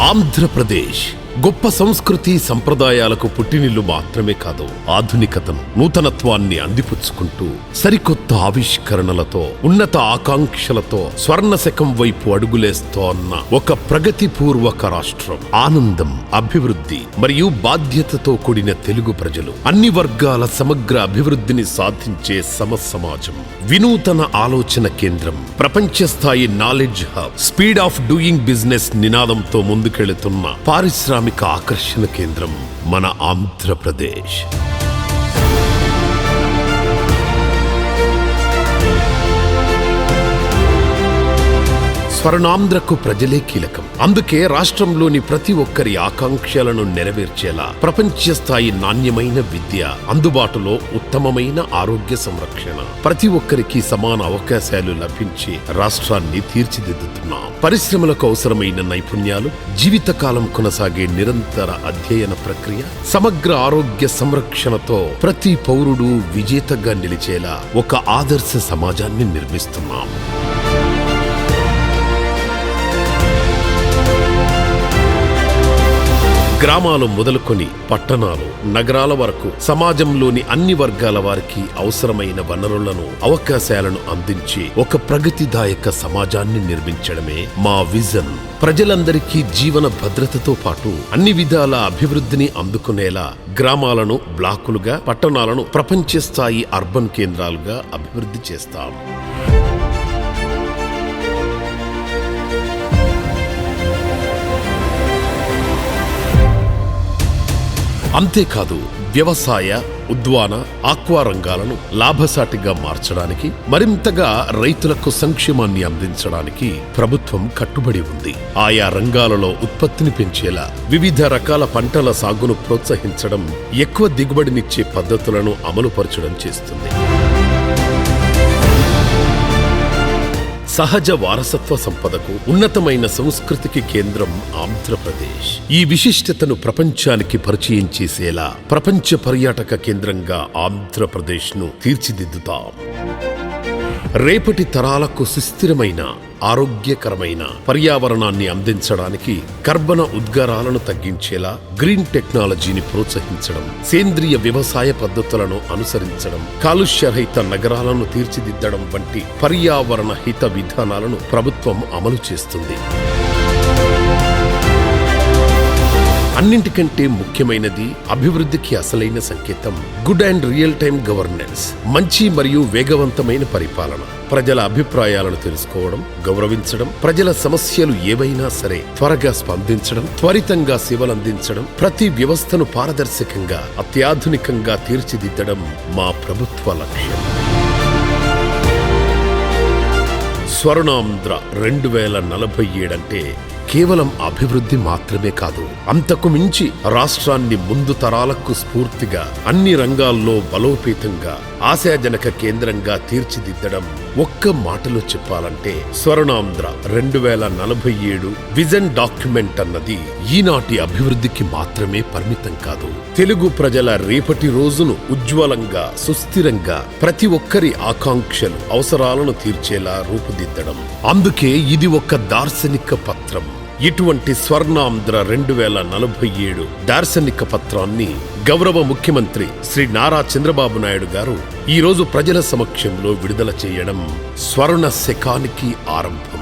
ఆంధ్రప్రదేశ్ గొప్ప సంస్కృతి సంప్రదాయాలకు పుట్టినిల్లు మాత్రమే కాదు ఆధునికతను నూతనత్వాన్ని అందిపుచ్చుకుంటూ సరికొత్త ఆవిష్కరణలతో ఉన్నత ఆకాంక్షలతో స్వర్ణ శకం వైపు అడుగులేస్తోన్న ఒక ప్రగతిపూర్వక రాష్ట్రం. ఆనందం అభివృద్ధి మరియు బాధ్యతతో కూడిన తెలుగు ప్రజలు అన్ని వర్గాల సమగ్ర అభివృద్ధిని సాధించే సమ సమాజం వినూతన ఆలోచన కేంద్రం ప్రపంచ స్థాయి knowledge hub speed of doing business నినాదంతో ముందుకెళుతున్న పారిశ్రామిక ఆకర్షణ కేంద్రం మన ఆంధ్రప్రదేశ్. స్వర్ణాంధ్రకు ప్రజలే కీలకం. అందుకే రాష్ట్రంలోని ప్రతి ఒక్కరి ఆకాంక్షలను నెరవేర్చేలా ప్రపంచ స్థాయి నాణ్యమైన విద్య అందుబాటులో ఉత్తమమైన ఆరోగ్య సంరక్షణ. ప్రతి ఒక్కరికి సమాన అవకాశాలు లభించి రాష్ట్రాన్ని తీర్చిదిద్దుతున్నాం. పరిశ్రమలకు అవసరమైన నైపుణ్యాలు జీవితకాలం కొనసాగే నిరంతర అధ్యయన ప్రక్రియ సమగ్ర ఆరోగ్య సంరక్షణతో ప్రతి పౌరుడు విజేతగా నిలిచేలా ఒక ఆదర్శ సమాజాన్ని నిర్మిస్తున్నాం. గ్రామాలు మొదలుకొని పట్టణాలు నగరాల వరకు సమాజంలోని అన్ని వర్గాల వారికి అవసరమైన వనరులను అవకాశాలను అందించి ఒక ప్రగతిదాయక సమాజాన్ని నిర్మించడమే మా విజన్. ప్రజలందరికీ జీవన భద్రతతో పాటు అన్ని విధాల అభివృద్ధిని అందుకునేలా గ్రామాలను బ్లాకులుగా పట్టణాలను ప్రపంచ స్థాయి అర్బన్ కేంద్రాలుగా అభివృద్ధి చేస్తాం. అంతేకాదు వ్యవసాయ ఉద్వాన ఆక్వా రంగాలను లాభసాటిగా మార్చడానికి మరింతగా రైతులకు సంక్షేమాన్ని అందించడానికి ప్రభుత్వం కట్టుబడి ఉంది. ఆయా రంగాలలో ఉత్పత్తిని పెంచేలా వివిధ రకాల పంటల సాగును ప్రోత్సహించడం ఎక్కువ దిగుబడినిచ్చే పద్ధతులను అమలుపరచడం చేస్తుంది. సహజ వారసత్వ సంపదకు ఉన్నతమైన సంస్కృతికి కేంద్రం ఆంధ్రప్రదేశ్. ఈ విశిష్టతను ప్రపంచానికి పరిచయం చేసేలా ప్రపంచ పర్యాటక కేంద్రంగా ఆంధ్రప్రదేశ్ను తీర్చిదిద్దుతాం. రేపటి తరాలకు సుస్థిరమైన ఆరోగ్యకరమైన పర్యావరణాన్ని అందించడానికి కర్బన ఉద్గారాలను తగ్గించేలా గ్రీన్ టెక్నాలజీని ప్రోత్సహించడం సేంద్రియ వ్యవసాయ పద్ధతులను అనుసరించడం కాలుష్యరహిత నగరాలను తీర్చిదిద్దడం వంటి పర్యావరణ హిత విధానాలను ప్రభుత్వం అమలు చేస్తుంది. అన్నింటికంటే ముఖ్యమైనది అభివృద్ధికి అసలైన సంకేతం good and real time governance. మంచి మరియు వేగవంతమైన పరిపాలన. ప్రజల అభిప్రాయాలను తెలుసుకోవడం గౌరవించడం ప్రజల సమస్యలు ఏవైనా సరే త్వరగా స్పందించడం త్వరితంగా సేవలందించడం ప్రతి వ్యవస్థను పారదర్శకంగా అత్యాధునికంగా తీర్చిదిద్దడం మా ప్రభుత్వ లక్ష్యం. స్వర్ణాంధ్ర రెండు వేల నలభై ఏడంటే కేవలం అభివృద్ధి మాత్రమే కాదు అంతకు మించి రాష్ట్రాన్ని ముందు తరాలకు స్ఫూర్తిగా అన్ని రంగాల్లో బలోపేతంగా ఆశాజనక కేంద్రంగా తీర్చిదిద్దడం ఒక్క మాటలో చెప్పాలంటే స్వర్ణాంధ్ర రెండు వేల నలభై ఏడు విజన్ డాక్యుమెంట్ అన్నది ఈనాటి అభివృద్ధికి మాత్రమే పరిమితం కాదు. తెలుగు ప్రజల రేపటి రోజును ఉజ్వలంగా సుస్థిరంగా ప్రతి ఒక్కరి ఆకాంక్షలు అవసరాలను తీర్చేలా రూపుదిద్దడం. అందుకే ఇది ఒక దార్శనిక పత్రం. ఇటువంటి స్వర్ణాంధ్ర రెండు వేల నలభై ఏడు దార్శనిక పత్రాన్ని గౌరవ ముఖ్యమంత్రి శ్రీ నారా చంద్రబాబు నాయుడు గారు ఈరోజు ప్రజల సమక్షంలో విడుదల చేయడం స్వర్ణ శకానికి ఆరంభం.